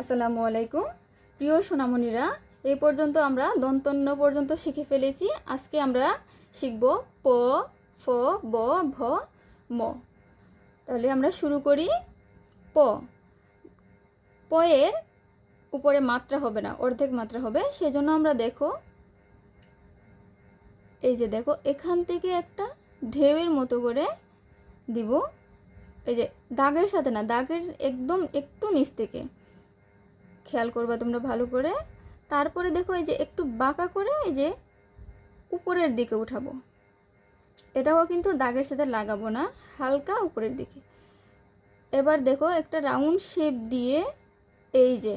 আসসালামু আলাইকুম। প্রিয় সোনামণিরা এই পর্যন্ত আমরা দন্তন্য পর্যন্ত শিখে ফেলেছি। আজকে আমরা শিখব প, ফ, ব, ভ, ম। তাহলে আমরা শুরু করি প। প এর উপরে মাত্রা হবে না, অর্ধেক মাত্রা হবে। সেজন্য আমরা দেখো, এই যে দেখো, এখান থেকে একটা ঢেউয়ের মতো করে দিব। এই যে দাগের সাথে না, দাগের একদম একটু নিচ থেকে। খেয়াল করবা তোমরা ভালো করে। তারপরে দেখো এই যে একটু বাঁকা করে এই যে উপরের দিকে উঠাবো। এটাও কিন্তু দাগের সাথে লাগাবো না, হালকা উপরের দিকে। এবার দেখো একটা রাউন্ড শেপ দিয়ে এই যে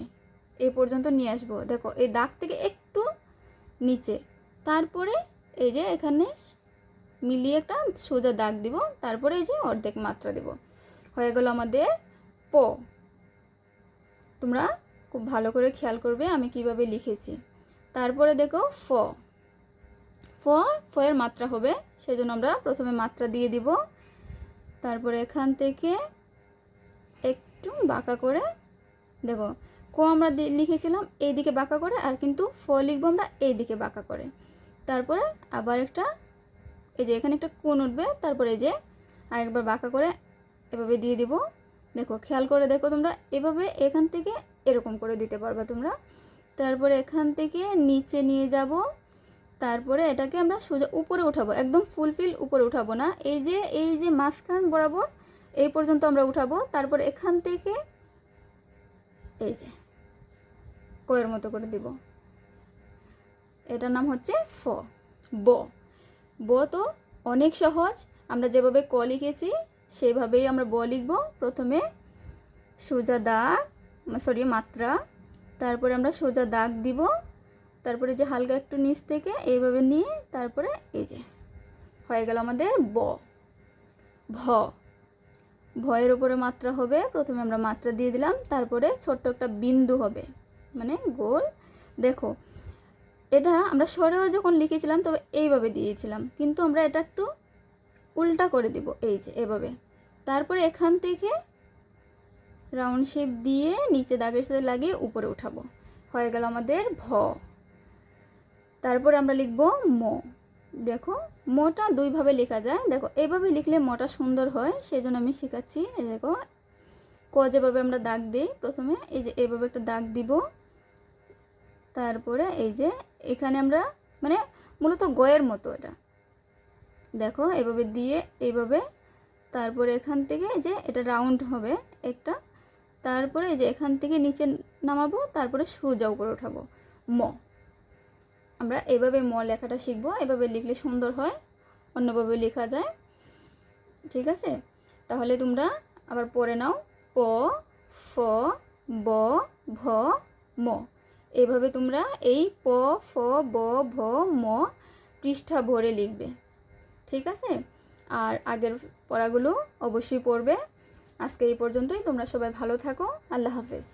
এই পর্যন্ত নিয়ে আসব। দেখো এই দাগ থেকে একটু নিচে। তারপরে এই যে এখানে মিলিয়ে একটা সোজা দাগ দিব, তারপরে এই যে অর্ধেক মাত্রা দেব। হয়ে গেল আমাদের প। তোমরা খুব ভালো করে খেয়াল করবে আমি কীভাবে লিখেছি। তারপরে দেখো ফ। ফ ফ এর মাত্রা হবে, সেজন্য আমরা প্রথমে মাত্রা দিয়ে দিব। তারপরে এখান থেকে একটু বাঁকা করে দেখো, ক আমরা লিখেছিলাম এই দিকে বাঁকা করে আর কিন্তু ফ লিখব আমরা এই দিকে বাঁকা করে। তারপরে আবার একটা, এই যে এখানে একটা কোণ উঠবে, তারপরে এই যে আরেকবার বাঁকা করে এভাবে দিয়ে দিব। দেখো, খেয়াল করে দেখো তোমরা, এভাবে এখান থেকে এরকম করে দিতে পারবে তোমরা। তারপরে এখান থেকে নিচে নিয়ে যাব। তারপরে এটাকে আমরা সোজা উপরে উঠাবো, একদম ফুলফিল উপরে উঠাবো না। এই যে এই যে মাঝখান বরাবর, এই পর্যন্ত আমরা উঠাবো। তারপর এখান থেকে এই যে, কয়ের মতো করে দিব। এটার নাম হচ্ছে ফ, ব। ব তো অনেক সহজ, আমরা যেভাবে ক লিখেছি, সেভাবেই আমরা ব লিখব। প্রথমে সোজা দাগ সরি মাত্রা। তারপরে আমরা সোজা দাগ দিব। তারপরে যে হালকা একটু নিচ থেকে এইভাবে নিয়ে তারপরে এই যে, হয়ে গেল আমাদের ব। ভ। ভয়ের উপরে মাত্রা হবে। প্রথমে আমরা মাত্রা দিয়ে দিলাম। তারপরে ছোট্ট একটা বিন্দু হবে। মানে গোল। দেখো, এটা আমরা সরেও যখন লিখেছিলাম, তবে এইভাবে দিয়েছিলাম। কিন্তু আমরা এটা একটু উল্টা করে দিব। এই যে, এভাবে। তারপরে এখান থেকে রাউন্ড শেপ দিয়ে নিচে দাগের সাথে লাগিয়ে উপরে উঠাবো। হয়ে গেল আমাদের ভ। তারপরে আমরা লিখব ম। দেখো, মটা দুইভাবে লেখা যায়। দেখো, এভাবে লিখলে মটা সুন্দর হয় সেই জন্য আমি শেখাচ্ছি, এই দেখো, ক যেভাবে আমরা দাগ দিই, প্রথমে এই যে এইভাবে একটা দাগ দিব। তারপরে এই যে এখানে আমরা মানে মূলত গয়ের মতো এটা। দেখো, এভাবে দিয়ে এইভাবে তারপরে এখান থেকে যে এটা রাউন্ড হবে, একটা তারপরে যে এখান থেকে নিচে নামাবো, তারপরে সোজা উপরে উঠাবো। ম। আমরা এভাবে ম লেখাটা শিখব, এভাবে লিখলে সুন্দর হয়, অন্যভাবে লেখা যায়। ঠিক আছে? তাহলে তোমরা আবার পড়ে নাও। প, ফ, ব, ভ, ম। এভাবে তোমরা এই প, ফ, ব, ভ, ম পৃষ্ঠা ভরে লিখবে। ঠিক আছে? আর আগের পড়াগুলো অবশ্যই পড়বে। আজকে এই পর্যন্তই তোমরা সবাই ভালো থাকো আল্লাহ হাফেজ।